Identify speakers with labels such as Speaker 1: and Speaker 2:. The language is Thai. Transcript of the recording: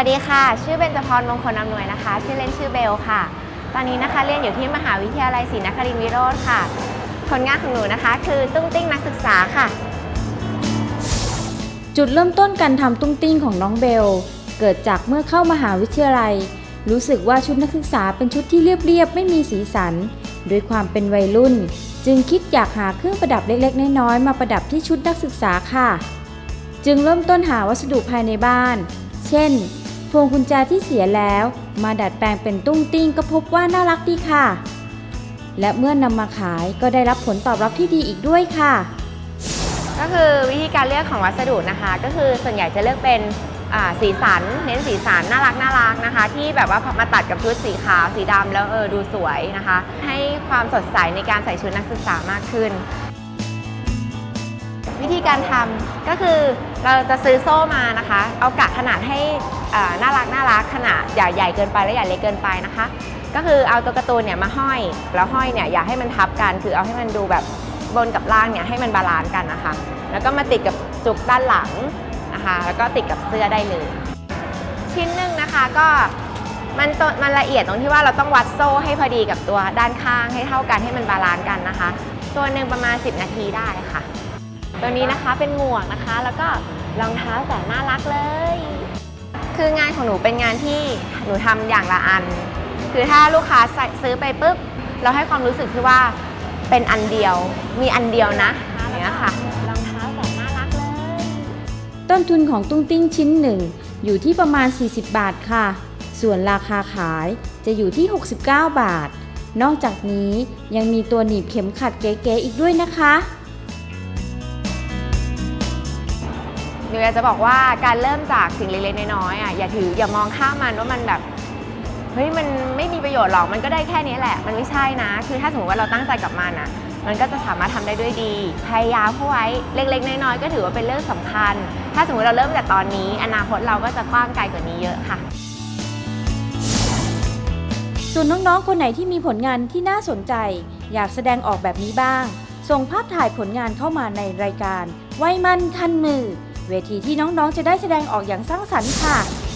Speaker 1: วัสดีค่ะ ชื่อเบญจพรมงคลอำนวยนะคะ ชื่อเล่นชื่อเบลค่ะ ตอนนี้นะคะเรียนอยู่ที่มหาวิทยาลัยศรีนครินทรวิโรธค่ะ ผลงานของหนูนะคะ คือตุ้งติ้งนักศึกษาค่ะ
Speaker 2: จุดเริ่มต้นการทำตุ้งติ้งของน้องเบล เกิดจากเมื่อเข้ามหาวิทยาลัย รู้สึกว่าชุดนักศึกษาเป็นชุดที่เรียบๆไม่มีสีสันด้วยความเป็นวัยรุ่น จึงคิดอยากหาเครื่องประดับเล็กๆ น้อยๆมาประดับที่ชุดนักศึกษาค่ะ จึงเริ่มต้นหาวัสดุภายในบ้าน เช่น พวงกุญแจที่เสียแล้วมาดัดแปลงเป็นตุ้งติ้งก็พบว่าน่ารักดีค่ะ และเมื่อนำมาขายก็ได้รับผลตอบรับที่ดีอีกด้วยค่ะ
Speaker 1: ก็คือวิธีการเลือกของวัสดุนะคะ ก็คือส่วนใหญ่จะเลือกเป็นสีสันเน้นสีสันน่ารักน่ารักนะคะ ที่แบบว่ามาตัดกับชุดสีขาวสีดำแล้วเออดูสวยนะคะ ให้ความสดใสในการใส่ชุดนักศึกษามากขึ้น วิธีการทำก็คือเราจะซื้อโซ่มานะคะ เอากะขนาดให้ น่ารักน่ารักขนาดอย่าใหญ่เกินไปและอย่าเล็กเกินไปนะคะ ก็คือเอาตัวการ์ตูนเนี่ยมาห้อย แล้วห้อยเนี่ยอย่าให้มันทับกันคือเอาให้มันดูแบบบนกับล่างเนี่ยให้มันบาลานซ์กันนะคะ แล้วก็มาติดกับจุกด้านหลังนะคะ แล้วก็ติดกับเสื้อได้เลย ชิ้นหนึ่งนะคะก็มันตมันละเอียดตรงที่ว่าเราต้องวัดโซ่ให้พอดีกับตัวด้านข้างให้เท่ากันให้มันบาลานซ์กันนะคะ ตัวหนึ่งประมาณ 10 นาทีได้ค่ะ ตัวนี้นะคะเป็นหมวกนะคะ แล้วก็รองเท้าแสนน่ารักเลย คืองานของหนูเป็นงานที่หนูทำอย่างละอัน คือถ้าลูกค้าซื้อไปปุ๊บเราให้ความรู้สึกที่ว่าเป็นอันเดียว มีอันเดียวนะอย่างเนี้ยค่ะรองเท้าแสนน่ารักเลย
Speaker 2: ต้นทุนของตุ้งติ้งชิ้นหนึ่งอยู่ที่ประมาณ 40 บาทค่ะ ส่วนราคาขายจะอยู่ที่ 69 บาท นอกจากนี้ยังมีตัวหนีบเข็มขัดเก๋ๆอีกด้วยนะคะ
Speaker 1: หนูอยากจะบอกว่าการเริ่มจากสิ่งเล็กๆน้อยๆอะอย่าถืออย่ามองข้ามมันว่ามันแบบเฮ้ยมันไม่มีประโยชน์หรอกมันก็ได้แค่นี้แหละ มันไม่ใช่นะ คือถ้าสมมติว่าเราตั้งใจกับมันอะ มันก็จะสามารถทำได้ด้วยดี พยายามเข้าไว้เล็ก ๆ น้อยๆก็ถือว่าเป็นเรื่องสำคัญ ถ้าสมมติเราเริ่มจากตอนนี้ อนาคตเราก็จะกว้างไกลกว่านี้เยอะค่ะ
Speaker 2: ส่วนน้องๆคนไหนที่มีผลงานที่น่าสนใจ อยากแสดงออกแบบนี้บ้าง ส่งภาพถ่ายผลงานเข้ามาในรายการไวยมันคันมือ เวทีที่น้องๆ จะได้แสดงออกอย่างสร้างสรรค์ค่ะ